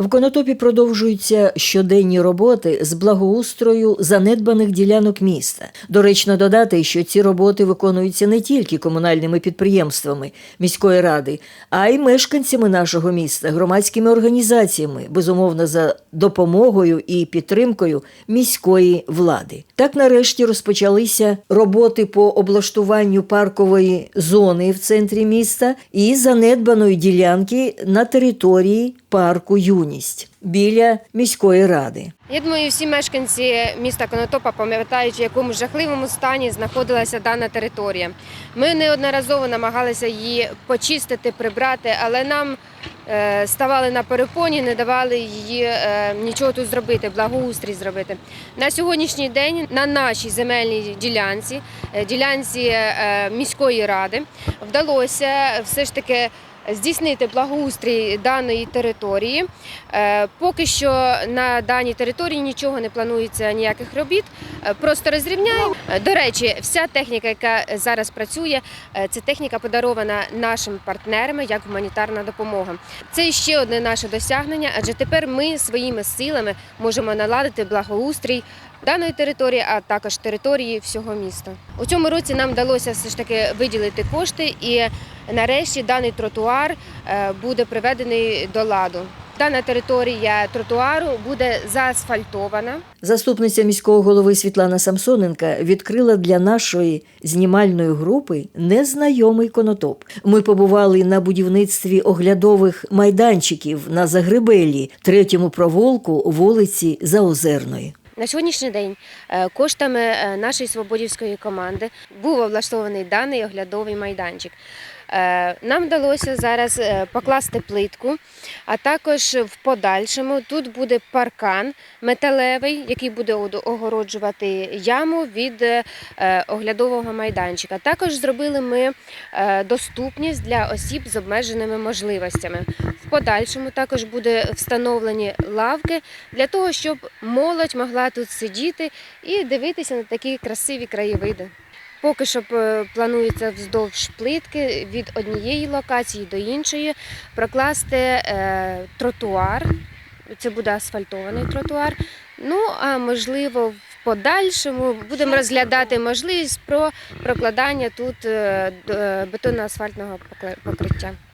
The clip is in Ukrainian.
В Конотопі продовжуються щоденні роботи з благоустрою занедбаних ділянок міста. Доречно додати, що ці роботи виконуються не тільки комунальними підприємствами міської ради, а й мешканцями нашого міста, громадськими організаціями, безумовно, за допомогою і підтримкою міської влади. Так нарешті розпочалися роботи по облаштуванню паркової зони в центрі міста і занедбаної ділянки на території парку Юність біля міської ради. Я думаю, всі мешканці міста Конотопа пам'ятають, в якому жахливому стані знаходилася дана територія. Ми неодноразово намагалися її почистити, прибрати, але нам е, ставали на перепоні, не давали її е, нічого тут зробити, благоустрій зробити. На сьогоднішній день на нашій земельній ділянці, е, ділянці міської ради, вдалося все ж таки. Здійснити благоустрій даної території. Е, Поки що на даній території нічого не планується ніяких робіт. Е, Просто розрівняємо. Е, До речі, вся техніка, яка зараз працює, це техніка подарована нашим партнерами як гуманітарна допомога. Це ще одне наше досягнення, адже тепер ми своїми силами можемо наладити благоустрій даної території, а також території всього міста. У цьому році нам вдалося все ж таки виділити кошти, і нарешті даний тротуар е, буде приведений до ладу. Дана територія тротуару буде заасфальтована. Заступниця міського голови Світлана Самсоненка відкрила для нашої знімальної групи незнайомий конотоп. Ми побували на будівництві оглядових майданчиків на Загребелі, третьому провулку вулиці Заозерної. На сьогоднішній день е, коштами е, нашої свободівської команди був облаштований даний оглядовий майданчик. Е, Нам вдалося зараз е, покласти плитку, а також в подальшому тут буде паркан металевий, який буде огороджувати яму від е, оглядового майданчика. Також зробили ми доступність для осіб з обмеженими можливостями. В подальшому також буде встановлені лавки для того, щоб молодь могла тут сидіти і дивитися на такі красиві краєвиди. Поки що е, планується вздовж плитки від однієї локації до іншої прокласти е, тротуар. Це буде асфальтований тротуар. Ну а можливо, в подальшому будемо розглядати можливість про прокладання тут е, бетонно-асфальтного покриття.